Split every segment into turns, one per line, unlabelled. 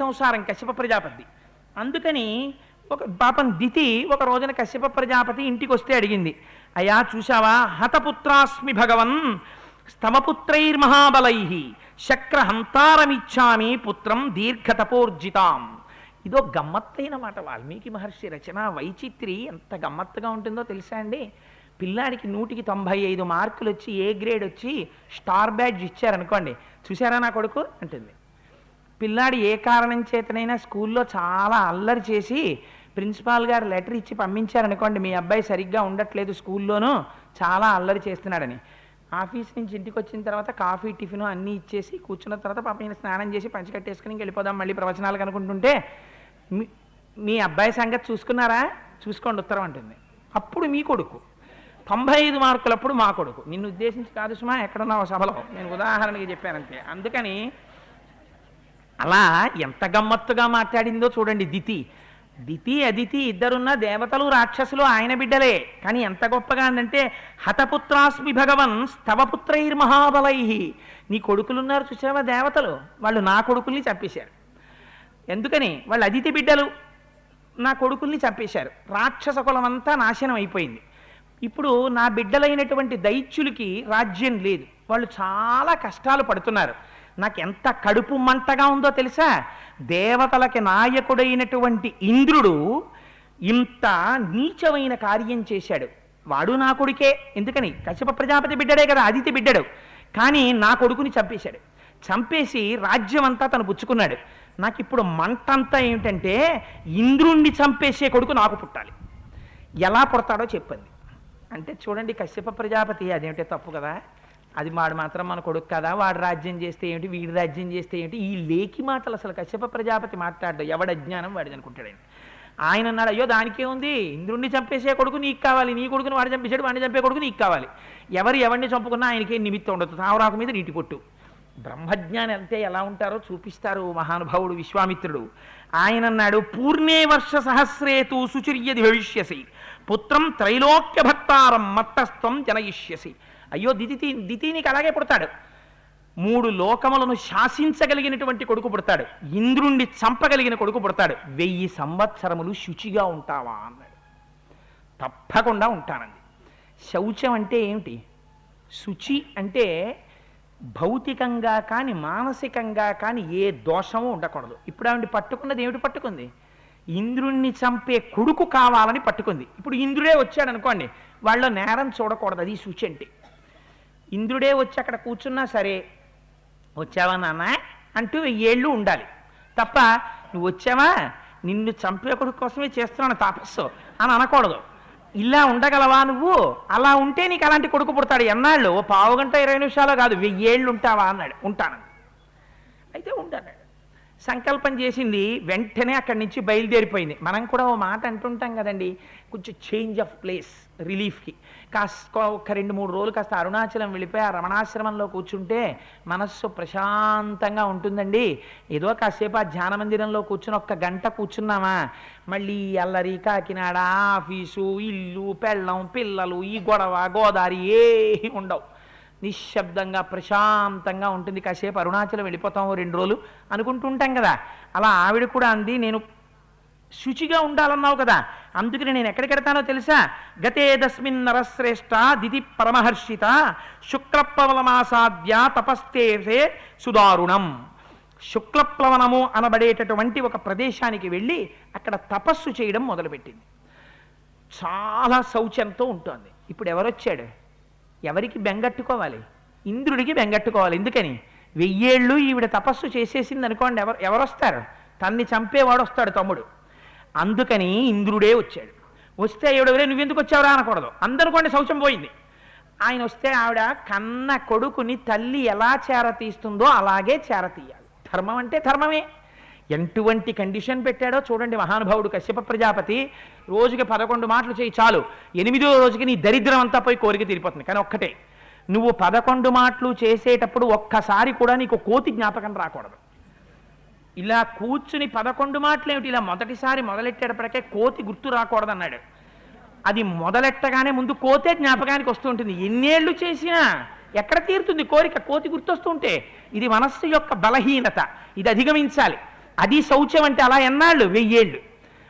సంసారం కశ్యప ప్రజాపతి. అందుకని ఒక పాపం దితి ఒక రోజున కశ్యప ప్రజాపతి ఇంటికి వస్తే అడిగింది అయ్యా చూశావా? హతపుత్రాస్మి భగవన్ స్తమపుత్రైర్మహాబలై శక్రహంతారమిచ్చామి పుత్రం దీర్ఘతపోర్జితాం. ఇదో గమ్మత్తైన మాట. వాల్మీకి మహర్షి రచన వైచిత్రి ఎంత గమ్మత్తుగా ఉంటుందో తెలుసా అండి? పిల్లాడికి నూటికి తొంభై ఐదు మార్కులు వచ్చి ఏ గ్రేడ్ వచ్చి స్టార్ బ్యాడ్జ్ ఇచ్చారనుకోండి చూసారా నా కొడుకు? అంటుంది. పిల్లాడు ఏ కారణం చేతనైనా స్కూల్లో చాలా అల్లరి చేసి ప్రిన్సిపాల్ గారు లెటర్ ఇచ్చి పంపించారనుకోండి మీ అబ్బాయి సరిగ్గా ఉండట్లేదు స్కూల్లోనూ చాలా అల్లరి చేస్తున్నాడని. ఆఫీస్ నుంచి ఇంటికి వచ్చిన తర్వాత కాఫీ టిఫిన్ అన్నీ ఇచ్చేసి కూర్చున్న తర్వాత పాప ఈయన స్నానం చేసి పంచకట్టేసుకుని వెళ్ళిపోదాం మళ్ళీ ప్రవచనాలు అనుకుంటుంటే మీ మీ అబ్బాయి సంగతి చూసుకున్నారా? చూసుకోండి ఉత్తరం అంటుంది. అప్పుడు మీ కొడుకు. తొంభై ఐదు మార్కులప్పుడు మా కొడుకు. నిన్ను ఉద్దేశించి కాదు సుమా ఎక్కడున్నావు సభలో? నేను ఉదాహరణకి చెప్పానంతే. అందుకని అలా ఎంత గమ్మత్తుగా మాట్లాడిందో చూడండి దితి. దితి అదితి ఇద్దరున్న దేవతలు రాక్షసులు ఆయన బిడ్డలే. కానీ ఎంత గొప్పగా అందంటే హతపుత్రాస్మి భగవన్ స్తవపుత్రైర్మహాబలై నీ కొడుకులున్నారు చూసావా దేవతలు? వాళ్ళు నా కొడుకుల్ని చంపేశారు. ఎందుకని? వాళ్ళు అదితి బిడ్డలు. నా కొడుకుల్ని చంపేశారు. రాక్షస కులమంతా నాశనం అయిపోయింది. ఇప్పుడు నా బిడ్డలైనటువంటి దైత్యులకి రాజ్యం లేదు. వాళ్ళు చాలా కష్టాలు పడుతున్నారు. నాకు ఎంత కడుపు మంటగా ఉందో తెలుసా? దేవతలకి నాయకుడైనటువంటి ఇంద్రుడు ఇంత నీచమైన కార్యం చేశాడు. వాడు నా కొడుకే ఎందుకని? కశ్యప ప్రజాపతి బిడ్డడే కదా అదితి బిడ్డడు. కానీ నా కొడుకుని చంపేశాడు. చంపేసి రాజ్యం అంతా తను పుచ్చుకున్నాడు. నాకు ఇప్పుడు మంటంతా ఏమిటంటే ఇంద్రుణ్ణి చంపేసే కొడుకు నాకు పుట్టాలి. ఎలా పుడతాడో చెప్పింది అంటే చూడండి కశ్యప ప్రజాపతి అదేమిటే తప్పు కదా? అది వాడు మాత్రం మన కొడుకు కదా వాడు రాజ్యం చేస్తే ఏమిటి వీడి రాజ్యం చేస్తే ఏమిటి ఈ లేకి మాటలు అసలు కశ్యప ప్రజాపతి మాట్లాడడు ఎవడ అజ్ఞానం వాడిది అనుకుంటాడు ఆయన. ఆయన అన్నాడు అయ్యో దానికే ఉంది ఇంద్రుణ్ణి చంపేసే కొడుకు నీకు కావాలి నీ కొడుకుని వాడు చంపేసాడు వాడిని చంపే కొడుకు నీకు కావాలి. ఎవరు ఎవరిని చంపుకున్నా ఆయనకే నిమిత్తం ఉండదు తావరాకు మీద నీటి కొట్టు. బ్రహ్మజ్ఞాని అంతే ఎలా ఉంటారో చూపిస్తారు మహానుభావుడు విశ్వామిత్రుడు. ఆయన అన్నాడు పూర్ణే వర్ష సహస్రేతు సుచిర్యది భవిష్యసి పుత్రం త్రైలోక్య భక్తారం మత్తస్థం జనయిష్యసి. అయ్యో దితి దితి నీకు అలాగే పుడతాడు. మూడు లోకములను శాసించగలిగినటువంటి కొడుకు పుడతాడు. ఇంద్రుణ్ణి చంపగలిగిన కొడుకు పుడతాడు. వెయ్యి సంవత్సరములు శుచిగా ఉంటావా అన్నాడు. తప్పకుండా ఉంటానండి శౌచం అంటే ఏమిటి? శుచి అంటే భౌతికంగా కానీ మానసికంగా కానీ ఏ దోషము ఉండకూడదు. ఇప్పుడు ఆవిడ పట్టుకున్నది ఏమిటి పట్టుకుంది? ఇంద్రుణ్ణి చంపే కొడుకు కావాలని పట్టుకుంది. ఇప్పుడు ఇంద్రుడే వచ్చాడు అనుకోండి వాళ్ళ నేరం చూడకూడదు. అది శుచి అంటే. ఇంద్రుడే వచ్చి అక్కడ కూర్చున్నా సరే వచ్చావా నాన్న? అంటూ ఏళ్ళు ఉండాలి. తప్ప నువ్వు వచ్చావా? నిన్ను చంపే కొడుకు కోసమే చేస్తున్నాను తాపస్సు అని అనకూడదు. ఇలా ఉండగలవా నువ్వు? అలా ఉంటే నీకు అలాంటి కొడుకు పుడతాడు ఎన్నాళ్ళు? ఓ పావు గంట ఇరవై నిమిషాలు కాదు వెయ్యేళ్ళు ఉంటావా అన్నాడు. ఉంటాను. అయితే ఉంటాడు సంకల్పం చేసింది వెంటనే అక్కడి నుంచి బయలుదేరిపోయింది. మనం కూడా ఓ మాట అంటుంటాం కదండి కొంచెం చేంజ్ ఆఫ్ ప్లేస్ రిలీఫ్కి కాస్త ఒక రెండు మూడు రోజులు కాస్త అరుణాచలం వెళ్ళిపోయి ఆ రమణాశ్రమంలో కూర్చుంటే మనస్సు ప్రశాంతంగా ఉంటుందండి. ఏదో కాసేపు ఆ ధ్యాన మందిరంలో కూర్చుని ఒక్క గంట కూర్చున్నామా? మళ్ళీ అల్లరి కాకినాడ ఆఫీసు ఇల్లు పెళ్ళం పిల్లలు ఈ గొడవ గోదావరి ఏమి ఉండవు. నిశ్శబ్దంగా ప్రశాంతంగా ఉంటుంది. కాసేపు అరుణాచలం వెళ్ళిపోతాం రెండు రోజులు అనుకుంటుంటాం కదా. అలా ఆవిడ కూడా అంది నేను శుచిగా ఉండాలన్నావు కదా. అందుకని నేను ఎక్కడికి వెడతానో తెలుసా? గతేదస్మిన్ నరశ్రేష్ట దితి పరమహర్షిత శుక్లప్లవనమాసాద్య తపస్తేసే సుదారుణం. శుక్లప్లవనము అనబడేటటువంటి ఒక ప్రదేశానికి వెళ్ళి అక్కడ తపస్సు చేయడం మొదలుపెట్టింది. చాలా శౌచంతో ఉంటుంది. ఇప్పుడు ఎవరొచ్చాడు? ఎవరికి బెంగట్టుకోవాలి? ఇంద్రుడికి బెంగట్టుకోవాలి. ఎందుకని? వెయ్యేళ్ళు ఈవిడ తపస్సు చేసేసింది అనుకోండి ఎవరు ఎవరొస్తారు? తన్ని చంపేవాడు వస్తాడు తమ్ముడు. అందుకని ఇంద్రుడే వచ్చాడు. వస్తే ఎవడెవరే నువ్వెందుకు వచ్చావురా అనకూడదు. అందనుకోండి శౌచం పోయింది. ఆయన వస్తే ఆవిడ కన్న కొడుకుని తల్లి ఎలా చేరతీస్తుందో అలాగే చేరతీయాలి ధర్మం అంటే ధర్మమే. ఎటువంటి కండిషన్ పెట్టాడో చూడండి మహానుభావుడు కశ్యప ప్రజాపతి. రోజుకి పదకొండు మాటలు చేయి చాలు. ఎనిమిదో రోజుకి నీ దరిద్రం అంతా పోయి కోరిక తీరిపోతుంది. కానీ ఒక్కటే. నువ్వు పదకొండు మాటలు చేసేటప్పుడు ఒక్కసారి కూడా నీకు కోతి జ్ఞాపకం రాకూడదు. ఇలా కూర్చుని పదకొండు మాటలు ఏమిటి ఇలా మొదటిసారి మొదలెట్టేటప్పటికే కోతి గుర్తు రాకూడదన్నాడు. అది మొదలెట్టగానే ముందు కోతే జ్ఞాపకానికి వస్తూ ఉంటుంది. ఎన్నేళ్ళు చేసినా ఎక్కడ తీరుతుంది కోరిక? కోతి గుర్తొస్తుంటే ఇది మనస్సు యొక్క బలహీనత. ఇది అధిగమించాలి. అది శౌచ్యం అంటే అలా ఎన్నాళ్ళు? వెయ్యేళ్ళు.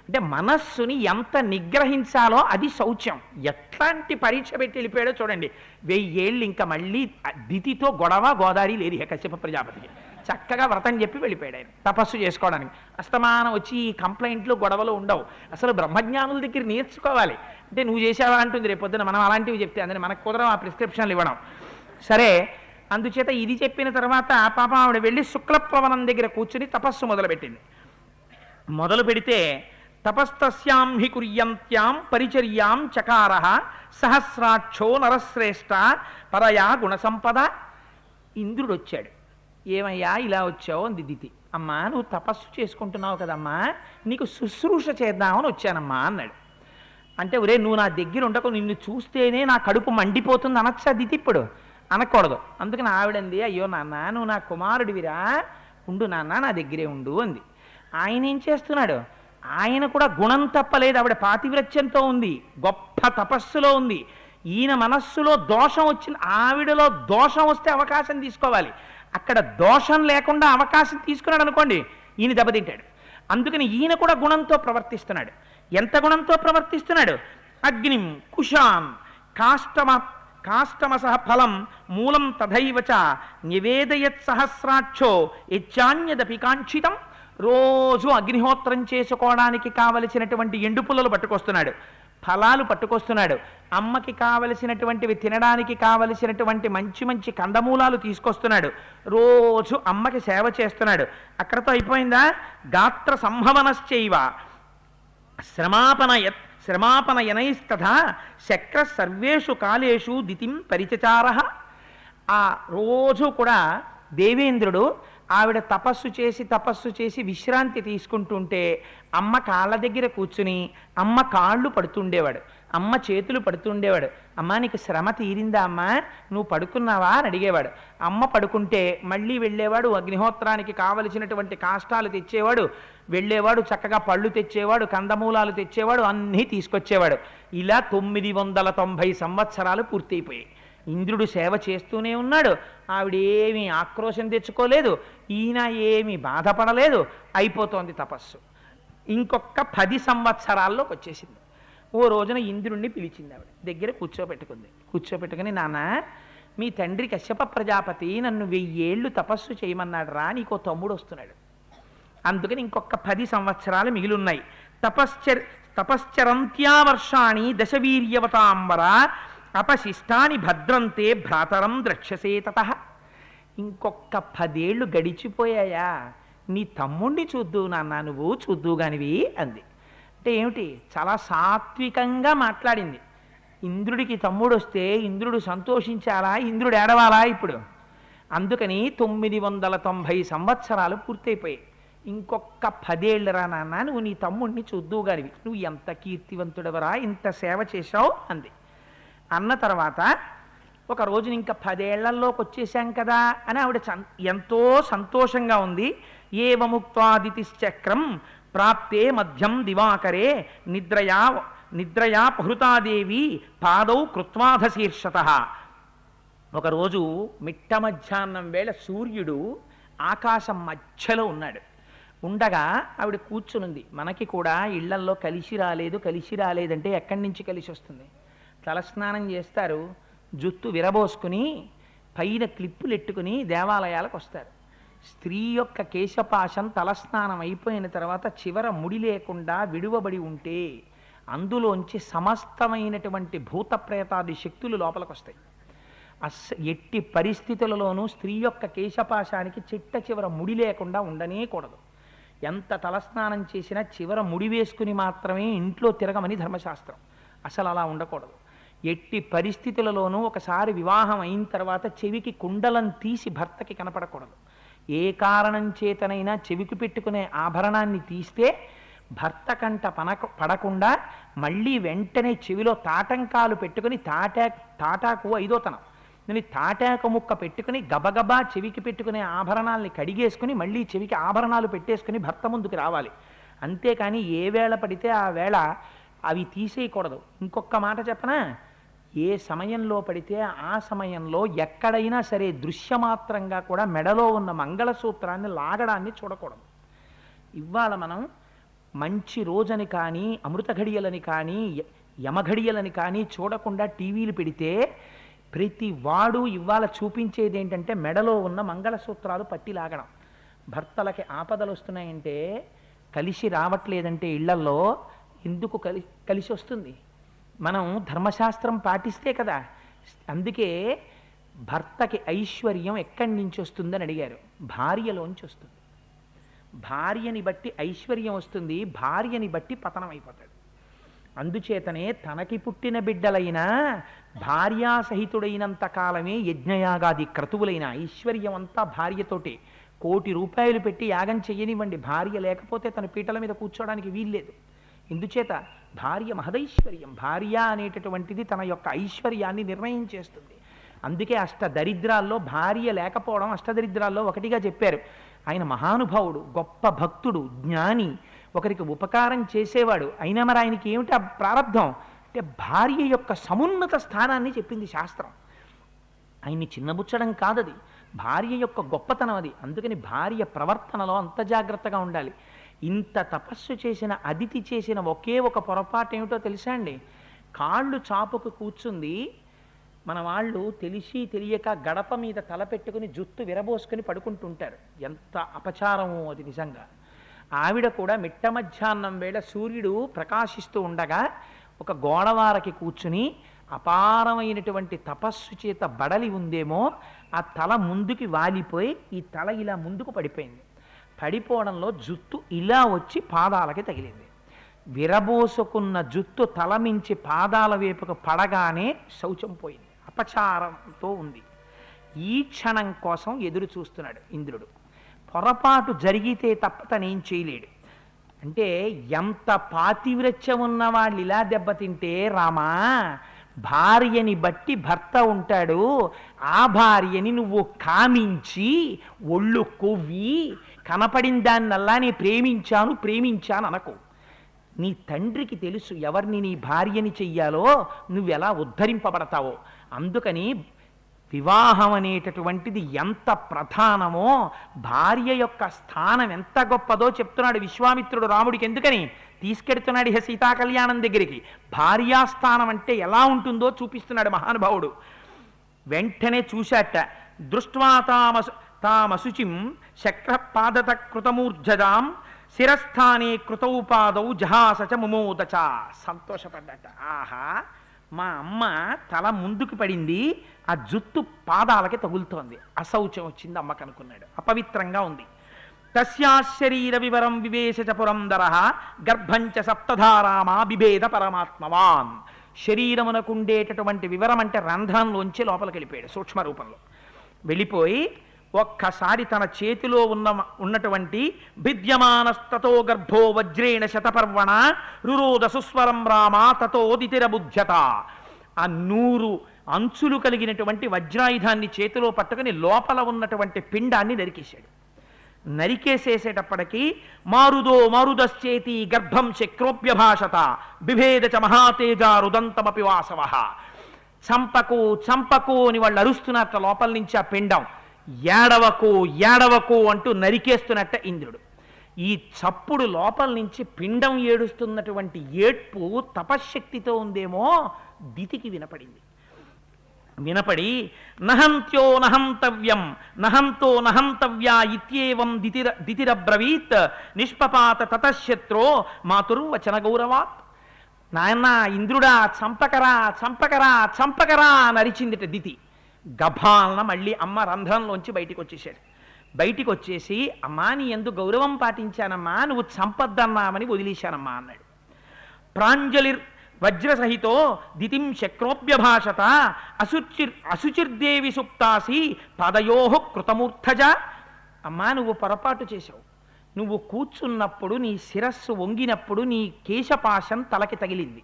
అంటే మనస్సుని ఎంత నిగ్రహించాలో అది శౌచ్యం. ఎట్లాంటి పరీక్ష పెట్టి వెళ్ళిపోయాడో చూడండి. వెయ్యేళ్ళు ఇంకా మళ్ళీ దితితో గొడవ గోదావరి లేదు ఇక కశ్యప ప్రజాపతికి. చక్కగా వ్రతం చెప్పి వెళ్ళిపోయాడు ఆయన. తపస్సు చేసుకోవడానికి. అస్తమానం వచ్చి ఈ కంప్లైంట్లు గొడవలు ఉండవు. అసలు బ్రహ్మజ్ఞానుల దగ్గర నేర్చుకోవాలి. అంటే నువ్వు చేసావా అంటుంది రేపొద్దున పొద్దున. మనం అలాంటివి చెప్తే అందుకని మనకు కుదరం ఆ ప్రిస్క్రిప్షన్లు ఇవ్వడం. సరే అందుచేత ఇది చెప్పిన తర్వాత పాపం ఆవిడ వెళ్ళి శుక్లప్లవనం దగ్గర కూర్చుని తపస్సు మొదలుపెట్టింది. మొదలు పెడితే తపస్తస్యాం హి కుర్యంత్యాం పరిచర్యాం చకార సహస్రాక్షో నరశ్రేష్ట పరయా గుణసంపద ఇంద్రుడు వచ్చాడు ఏమయ్యా ఇలా వచ్చావు అంది దితి. అమ్మా నువ్వు తపస్సు చేసుకుంటున్నావు కదమ్మా నీకు శుశ్రూష చేద్దామని వచ్చానమ్మా అన్నాడు. అంటే ఒరే నువ్వు నా దగ్గర ఉండకు నిన్ను చూస్తేనే నా కడుపు మండిపోతుంది అనొచ్చా దితి ఇప్పుడు? అనకూడదు. అందుకని ఆవిడంది అయ్యో నాన్న నువ్వు నా కుమారుడివిరా ఉండు నాన్న నా దగ్గరే ఉండు అంది. ఆయన ఏం చేస్తున్నాడు? ఆయన కూడా గుణం తప్పలేదు ఆవిడ పాతివ్రత్యంతో ఉంది గొప్ప తపస్సులో ఉంది. ఈయన మనస్సులో దోషం వచ్చింది ఆవిడలో దోషం వస్తే అవకాశం తీసుకోవాలి. అక్కడ దోషం లేకుండా అవకాశం తీసుకున్నాడు అనుకోండి ఈయన దెబ్బతింటాడు. అందుకని ఈయన కూడా గుణంతో ప్రవర్తిస్తున్నాడు. ఎంత గుణంతో ప్రవర్తిస్తున్నాడు? అగ్నిం కుషాం కాష్టమ కాష్టమసహ ఫలం మూలం తథైవచ నివేదయత్ సహస్రాక్షో యచ్చాన్యదపి కాంక్షితం. రోజు అగ్నిహోత్రం చేసుకోవడానికి కావలసినటువంటి ఎండు పుల్లలు పట్టుకొస్తున్నాడు. ఫలాలు పట్టుకొస్తున్నాడు. అమ్మకి కావలసినటువంటివి తినడానికి కావలసినటువంటి మంచి మంచి కందమూలాలు తీసుకొస్తున్నాడు. రోజు అమ్మకి సేవ చేస్తున్నాడు. అక్కడతో అయిపోయిందా? గాత్ర సంభవనశ్చైవ. శ్రమాపన యత్ శ్రమాపనయనైస్తథ. శక్ర సర్వేషు కాలేషు దితిం పరిచచార. ఆ రోజు కూడా దేవేంద్రుడు ఆవిడ తపస్సు చేసి తపస్సు చేసి విశ్రాంతి తీసుకుంటుంటే అమ్మ కాళ్ళ దగ్గర కూర్చుని అమ్మ కాళ్ళు పడుతుండేవాడు అమ్మ చేతులు పడుతుండేవాడు. అమ్మ నీకు శ్రమ తీరిందా అమ్మా? నువ్వు పడుకున్నావా? అని అడిగేవాడు. అమ్మ పడుకుంటే మళ్ళీ వెళ్ళేవాడు అగ్నిహోత్రానికి కావలసినటువంటి కాష్టాలు తెచ్చేవాడు వెళ్ళేవాడు చక్కగా పళ్ళు తెచ్చేవాడు కందమూలాలు తెచ్చేవాడు అన్నీ తీసుకొచ్చేవాడు. ఇలా తొమ్మిది వందల తొంభై సంవత్సరాలు పూర్తయిపోయాయి. ఇంద్రుడు సేవ చేస్తూనే ఉన్నాడు. ఆవిడేమీ ఆక్రోశం తెచ్చుకోలేదు. ఈయన ఏమీ బాధపడలేదు. అయిపోతోంది తపస్సు. ఇంకొక పది సంవత్సరాల్లోకి వచ్చేసింది. ఓ రోజున ఇంద్రుణ్ణి పిలిచింది ఆవిడ. దగ్గర కూర్చోబెట్టుకుంది. కూర్చోబెట్టుకుని నాన్న మీ తండ్రి కశ్యప ప్రజాపతి నన్ను వెయ్యేళ్ళు తపస్సు చేయమన్నాడు రా నీకో తమ్ముడు వస్తున్నాడు. అందుకని ఇంకొక పది సంవత్సరాలు మిగిలిన్నాయి. తపశ్చర్ తపశ్చరంత్యావర్షాణి దశవీర్యవతాంబర అపశిష్టాని భద్రంతే భ్రాతరం ద్రక్ష్యసే తత. ఇంకొక పదేళ్ళు గడిచిపోయాయా? నీ తమ్ముణ్ణి చూద్దు నాన్న నువ్వు చూద్దు గానివి అంది. అంటే ఏమిటి? చాలా సాత్వికంగా మాట్లాడింది. ఇంద్రుడికి తమ్ముడు వస్తే ఇంద్రుడు సంతోషించాలా? ఇంద్రుడు ఏడవాలా ఇప్పుడు? అందుకని తొమ్మిది వందల తొంభై సంవత్సరాలు పూర్తయిపోయాయి. ఇంకొక పదేళ్ళరా నాన్న నువ్వు నీ తమ్ముడిని చూద్దు గానివి. నువ్వు ఎంత కీర్తివంతుడవరా ఇంత సేవ చేశావు అంది. అన్న తర్వాత ఒక రోజున ఇంకా పదేళ్ళలోకి వచ్చేసాం కదా అని ఆవిడ ఎంతో సంతోషంగా ఉంది. ఏవముక్తాదితిశ్చక్రం ప్రాప్తే మధ్యం దివాకరే నిద్రయా నిద్రయా పహృతాదేవి పాదౌ కృత్వాధశీర్షత. ఒకరోజు మిట్ట మధ్యాహ్నం వేళ సూర్యుడు ఆకాశం మధ్యలో ఉన్నాడు. ఉండగా ఆవిడ కూర్చునుంది. మనకి కూడా ఇళ్ళల్లో కలిసి రాలేదు కలిసి రాలేదంటే ఎక్కడి నుంచి కలిసి వస్తుంది తలస్నానం చేస్తారు. జుత్తు విరబోసుకుని పైన క్లిప్పులు ఎట్టుకుని దేవాలయాలకు వస్తారు. స్త్రీ యొక్క కేశపాశం తలస్నానం అయిపోయిన తర్వాత చివర ముడి లేకుండా విడువబడి ఉంటే అందులోంచి సమస్తమైనటువంటి భూత ప్రేతాది శక్తులు లోపలికి వస్తాయి. అస్ ఎట్టి పరిస్థితులలోనూ స్త్రీ యొక్క కేశపాశానికి చిట్ట చివర ముడి లేకుండా ఉండనే కూడదు. ఎంత తలస్నానం చేసినా చివర ముడి వేసుకుని మాత్రమే ఇంట్లో తిరగమని ధర్మశాస్త్రం. అసలు అలా ఉండకూడదు. ఎట్టి పరిస్థితులలోనూ ఒకసారి వివాహం అయిన తర్వాత చెవికి కుండలం తీసి భర్తకి కనపడకూడదు. ఏ కారణం చేతనైనా చెవికి పెట్టుకునే ఆభరణాన్ని తీస్తే భర్త కంట పనక పడకుండా మళ్ళీ వెంటనే చెవిలో తాటంకాలు పెట్టుకుని తాటా తాటాకు ఐదోతనం నేను తాటాకు ముక్క పెట్టుకుని గబగబా చెవికి పెట్టుకునే ఆభరణాల్ని కడిగేసుకుని మళ్ళీ చెవికి ఆభరణాలు పెట్టేసుకుని భర్త ముందుకు రావాలి. అంతేకాని ఏ వేళ పడితే ఆ వేళ అవి తీసేయకూడదు. ఇంకొక మాట చెప్పనా? ఏ సమయంలో పడితే ఆ సమయంలో ఎక్కడైనా సరే దృశ్యమాత్రంగా కూడా మెడలో ఉన్న మంగళసూత్రాన్ని లాగడాన్ని చూడకూడదు. ఇవాళ మనం మంచి రోజని కానీ అమృత ఘడియలని కానీ యమఘడియలని కానీ చూడకుండా టీవీలు పెడితే ప్రతి వాడు ఇవాళ చూపించేది ఏంటంటే మెడలో ఉన్న మంగళసూత్రాలు పట్టి లాగడం. భర్తలకి ఆపదలు వస్తున్నాయంటే కలిసి రావట్లేదంటే ఇళ్ళల్లో ఎందుకు కలి కలిసి వస్తుంది మనం ధర్మశాస్త్రం పాటిస్తే కదా. అందుకే భర్తకి ఐశ్వర్యం ఎక్కడి నుంచి వస్తుందని అడిగారు. భార్యలోంచి వస్తుంది. భార్యని బట్టి ఐశ్వర్యం వస్తుంది భార్యని బట్టి పతనం అయిపోతాడు. అందుచేతనే తనకి పుట్టిన బిడ్డలైనా భార్యాసహితుడైనంత కాలమే యజ్ఞయాగాది క్రతువులైన ఐశ్వర్యం అంతా భార్యతోటే. కోటి రూపాయలు పెట్టి యాగం చెయ్యనివ్వండి భార్య లేకపోతే తన పీటల మీద కూర్చోవడానికి వీల్లేదు. ఎందుచేత భార్య మహదైశ్వర్యం భార్య అనేటటువంటిది తన యొక్క ఐశ్వర్యాన్ని నిర్ణయం చేస్తుంది. అందుకే అష్ట దరిద్రాల్లో భార్య లేకపోవడం అష్టదరిద్రాల్లో ఒకటిగా చెప్పారు. ఆయన మహానుభావుడు గొప్ప భక్తుడు జ్ఞాని ఒకరికి ఉపకారం చేసేవాడు. అయినా మరి ఆయనకి ఏమిటి ఆ ప్రారంధం అంటే భార్య యొక్క సమున్నత స్థానాన్ని చెప్పింది శాస్త్రం. ఆయన్ని చిన్నబుచ్చడం కాదది. భార్య యొక్క గొప్పతనం అది. అందుకని భార్య ప్రవర్తనలో అంత జాగ్రత్తగా ఉండాలి. ఇంత తపస్సు చేసిన అదితి చేసిన ఒకే ఒక పొరపాటు ఏమిటో తెలుసా అండి? కాళ్ళు చాపుకు కూర్చుంది మన వాళ్ళు తెలిసి తెలియక గడప మీద తల పెట్టుకుని జుత్తు విరబోసుకుని పడుకుంటుంటారు. ఎంత అపచారమో అది నిజంగా. ఆవిడ కూడా మిట్ట మధ్యాహ్నం వేళ సూర్యుడు ప్రకాశిస్తూ ఉండగా ఒక గోడవారకి కూర్చుని అపారమైనటువంటి తపస్సు చేత బడలి ఉందేమో ఆ తల ముందుకి వాలిపోయి ఈ తల ఇలా ముందుకు పడిపోయింది. పడిపోవడంలో జుత్తు ఇలా వచ్చి పాదాలకి తగిలింది. విరబోసుకున్న జుత్తు తలమించి పాదాల వైపుకు పడగానే శౌచం పోయింది. అపచారంతో ఉంది. ఈ క్షణం కోసం ఎదురు చూస్తున్నాడు ఇంద్రుడు. పొరపాటు జరిగితే తప్ప తనేం చేయలేడు. అంటే ఎంత పాతివ్రత్యం ఉన్న వాళ్ళు ఇలా దెబ్బతింటే రామా భార్యని బట్టి భర్త ఉంటాడు. ఆ భార్యని నువ్వు కామించి ఒళ్ళు కొవ్వి కనపడిన దాన్నల్లా నీ ప్రేమించాను ప్రేమించాను అనకు నీ తండ్రికి తెలుసు ఎవరిని నీ భార్యని చెయ్యాలో నువ్వెలా ఉద్ధరింపబడతావో. అందుకని వివాహం అనేటటువంటిది ఎంత ప్రధానమో భార్య యొక్క స్థానం ఎంత గొప్పదో చెప్తున్నాడు విశ్వామిత్రుడు రాముడికి. ఎందుకని? తీసుకెడుతున్నాడు ఇహ సీతా కళ్యాణం దగ్గరికి. భార్యాస్థానం అంటే ఎలా ఉంటుందో చూపిస్తున్నాడు మహానుభావుడు. వెంటనే చూశాట. దృష్ట్వా తామసు తామశుచిం శక్రపాదత కృతమూర్జదాం శిరస్థానే కృతౌ పాదౌ జహాసచ ముమోదచ. సంతోషపడ్డట. ఆహా మా అమ్మ తల ముందుకు పడింది ఆ జుత్తు పాదాలకి తగులుతోంది. అశౌచం వచ్చింది అమ్మకు అనుకున్నాడు. అపవిత్రంగా ఉంది. తస్యా శరీర వివరం వివేశ పురందర గర్భంచ సప్తధారామా బిభేద పరమాత్మవాన్. శరీరమునకుండేటటువంటి వివరం అంటే రంధ్రంలోంచి లోపలికి వెళ్ళిపోయాడు సూక్ష్మ రూపంలో వెళ్ళిపోయి ఒక్కసారి తన చేతిలో ఉన్న ఉన్నటువంటి భిద్యమానస్తతో గర్భో వజ్రేణ శతపర్వణ రురోద సుస్వరం రామ తతోదితిర బుధ్యత ఆ నూరు అంచులు కలిగినటువంటి వజ్రాయుధాన్ని చేతిలో పట్టుకుని లోపల ఉన్నటువంటి పిండాన్ని నరికేశాడు. నరికేసేసేటప్పటికి మారుదో మారుదశ్చేతి గర్భం శక్రోప్యభాషత బిభేద చ మహాతేజ రుదంతమపి వాసవ. చంపకు చంపకు అని వాళ్ళు అరుస్తున్నట్ట లోపల నుంచి ఆ పిండం. ఏడవకు ఏడవకు అంటూ నరికేస్తున్నట్ట ఇంద్రుడు. ఈ చప్పుడు లోపల నుంచి పిండం ఏడుస్తున్నటువంటి ఏడ్పు తపశ్శక్తితో ఉందేమో దితికి వినపడింది. వినపడి నహంత్యో నహంతవ్యం నహంతో నహంతవ్యా ఇత్యేవం దితిర దితిరబ్రవీత్ నిష్పపాత తతశత్రో మాతుర్వచన గౌరవాత్. నాయన ఇంద్రుడా చంపకరా చంపకరా చంపకరా నరిచిందిట దితి. గభాలన మళ్ళీ అమ్మ రంధ్రంలోంచి బయటికి వచ్చేసాడు బయటికి వచ్చేసి అమ్మా నీ ఎందు గౌరవం పాటించానమ్మా నువ్వు చంపద్దన్నామని వదిలేశానమ్మా అన్నాడు. ప్రాంజలిర్ వజ్రసహితో దితిం శక్రోప్యభాషత అశుచిర్ అశుచిర్దేవి సుప్తాసి పదయో కృతమూర్ధజ. అమ్మా నువ్వు పొరపాటు చేశావు. నువ్వు కూర్చున్నప్పుడు నీ శిరస్సు వంగినప్పుడు నీ కేశపాశం తలకి తగిలింది.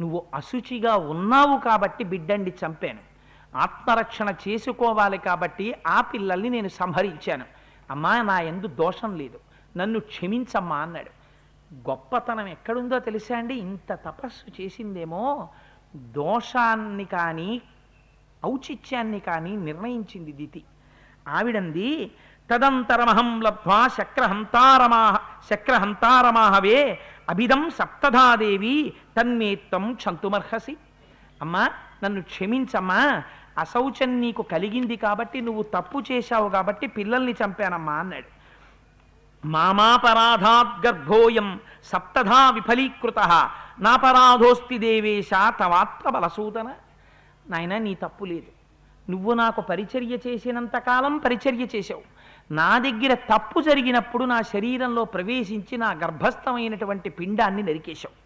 నువ్వు అశుచిగా ఉన్నావు కాబట్టి బిడ్డండి చంపాను. ఆత్మరక్షణ చేసుకోవాలి కాబట్టి ఆ పిల్లల్ని నేను సంహరించాను. అమ్మా నా ఎందు దోషం లేదు. నన్ను క్షమించమ్మా అన్నాడు. గొప్పతనం ఎక్కడుందో తెలుసా అండి? ఇంత తపస్సు చేసిందేమో దోషాన్ని కానీ ఔచిత్యాన్ని కానీ నిర్ణయించింది దితి. ఆవిడంది తదంతరమహం లబ్ధ్వా శక్రహంతారమా శక్రహంతారమాహవే అభిదం సప్తధాదేవి తన్మేత్తం క్షంతుమర్హసి. అమ్మా నన్ను క్షమించమ్మా అశౌచం నీకు కలిగింది కాబట్టి నువ్వు తప్పు చేశావు కాబట్టి పిల్లల్ని చంపానమ్మా అన్నాడు. మామాపరాధాత్ గర్భోయం సప్తధా విఫలీకృత. నాపరాధోస్తి దేవేశ తవాత్మ బలసూదన. నాయన నీ తప్పు లేదు. నువ్వు నాకు పరిచర్య చేసినంతకాలం పరిచర్య చేశావు. నా దగ్గర తప్పు జరిగినప్పుడు నా శరీరంలో ప్రవేశించి నా గర్భస్థమైనటువంటి పిండాన్ని నరికేశావు.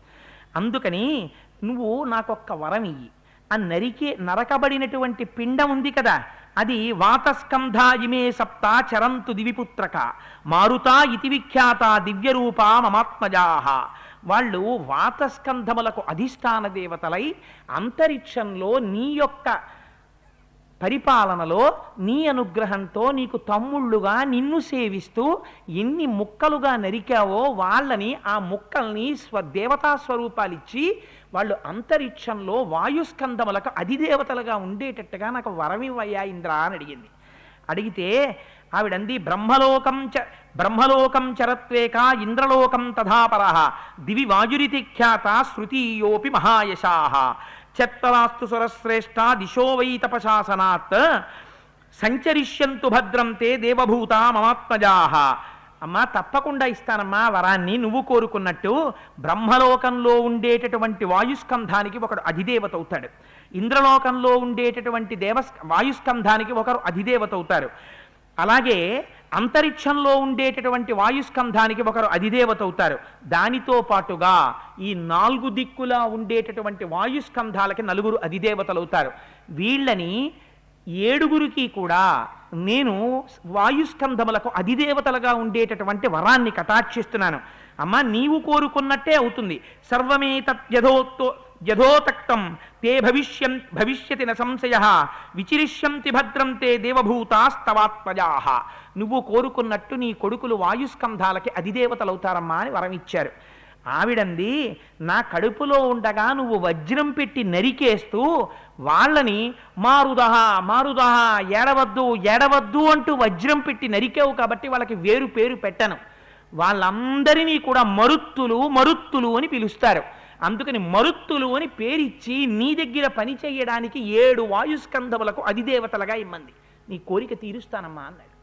అందుకని నువ్వు నాకొక్క వరం ఇయ్యి. ఆ నరికి నరకబడినటువంటి పిండం ఉంది కదా అది వాతస్కంధ ఇమే సప్త చరంతు దివిపుత్రక. మారుతా ఇతి విఖ్యాత దివ్యరూప మమాత్మజాహ వాళ్ళు వాతస్కంధములకు అధిష్టాన దేవతలై అంతరిక్షంలో నీ యొక్క పరిపాలనలో నీ అనుగ్రహంతో నీకు తమ్ముళ్ళుగా నిన్ను సేవిస్తూ ఎన్ని ముక్కలుగా నరికావో వాళ్ళని ఆ ముక్కల్ని స్వ దేవతా స్వరూపాలిచ్చి వాళ్ళు అంతరిక్షంలో వాయుస్కందములకు అధిదేవతలుగా ఉండేటట్టుగా నాకు వరమివయ్యా ఇంద్ర అని అడిగింది. అడిగితే ఆవిడంది బ్రహ్మలోకం చ బ్రహ్మలోకం చరత్వేక ఇంద్రలోకం తథాపర దివి వాయురితి ఖ్యాత శృతీయోపి మహాయశాహ చెత్తరాస్తు సురశ్రేష్ఠ దిశో వై తపశాసనాత్. సంచరిష్యంతు భద్రం తే దేవభూత మమాత్మజాహ అమ్మా తప్పకుండా ఇస్తానమ్మా వరాన్ని. నువ్వు కోరుకున్నట్టు బ్రహ్మలోకంలో ఉండేటటువంటి వాయుస్కంధానికి ఒకడు అధిదేవత అవుతాడు. ఇంద్రలోకంలో ఉండేటటువంటి దేవ వాయుస్కంధానికి ఒకరు అధిదేవత అవుతారు. అలాగే అంతరిక్షంలో ఉండేటటువంటి వాయుస్కంధానికి ఒకరు అధిదేవత అవుతారు. దానితో పాటుగా ఈ నాలుగు దిక్కులా ఉండేటటువంటి వాయుస్కంధాలకి నలుగురు అధిదేవతలు అవుతారు. వీళ్ళని ఏడుగురికి కూడా నేను వాయుస్కంధములకు అధిదేవతలుగా ఉండేటటువంటి వరాన్ని కటాక్షిస్తున్నాను. అమ్మ నీవు కోరుకున్నట్టే అవుతుంది. సర్వమే యథోతక్తం తే భవిష్యం భవిష్యతి న సంశయ విచిరిష్యంతి భద్రం తే దేవభూతాస్తవాత్మజా. నువ్వు కోరుకున్నట్టు నీ కొడుకులు వాయుస్కంధాలకి అధిదేవతలవుతారమ్మా అని వరం ఇచ్చారు ఆవిడంది నా కడుపులో ఉండగా నువ్వు వజ్రం పెట్టి నరికేస్తూ వాళ్ళని మారుదహ మారుదహ ఏడవద్దు ఏడవద్దు అంటూ వజ్రం పెట్టి నరికావు కాబట్టి వాళ్ళకి వేరు పేరు పెట్టను. వాళ్ళందరినీ కూడా మరుత్తులు మరుత్తులు అని పిలుస్తారు. అందుకని మరుత్తులు అని పేరిచ్చి నీ దగ్గర పని చేయడానికి ఏడు వాయుస్కంధములకు అధిదేవతలుగా ఇమ్మంది. నీ కోరిక తీరుస్తానమ్మా అన్నాడు.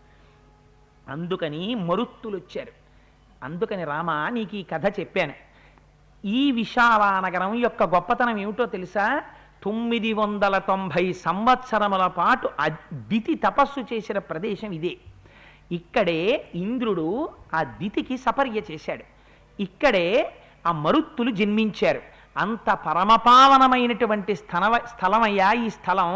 అందుకని మరుత్తులు వచ్చారు. అందుకని రామ నీకు ఈ కథ చెప్పాను. ఈ విశాలానగరం యొక్క గొప్పతనం ఏమిటో తెలుసా? తొమ్మిది వందల తొంభై సంవత్సరముల పాటు దితి తపస్సు చేసిన ప్రదేశం ఇదే. ఇక్కడే ఇంద్రుడు ఆ దితికి సపర్య చేశాడు. ఇక్కడే ఆ మరుత్తులు జన్మించారు. అంత పరమపావనమైనటువంటి స్థల స్థలమయ్యా ఈ స్థలం.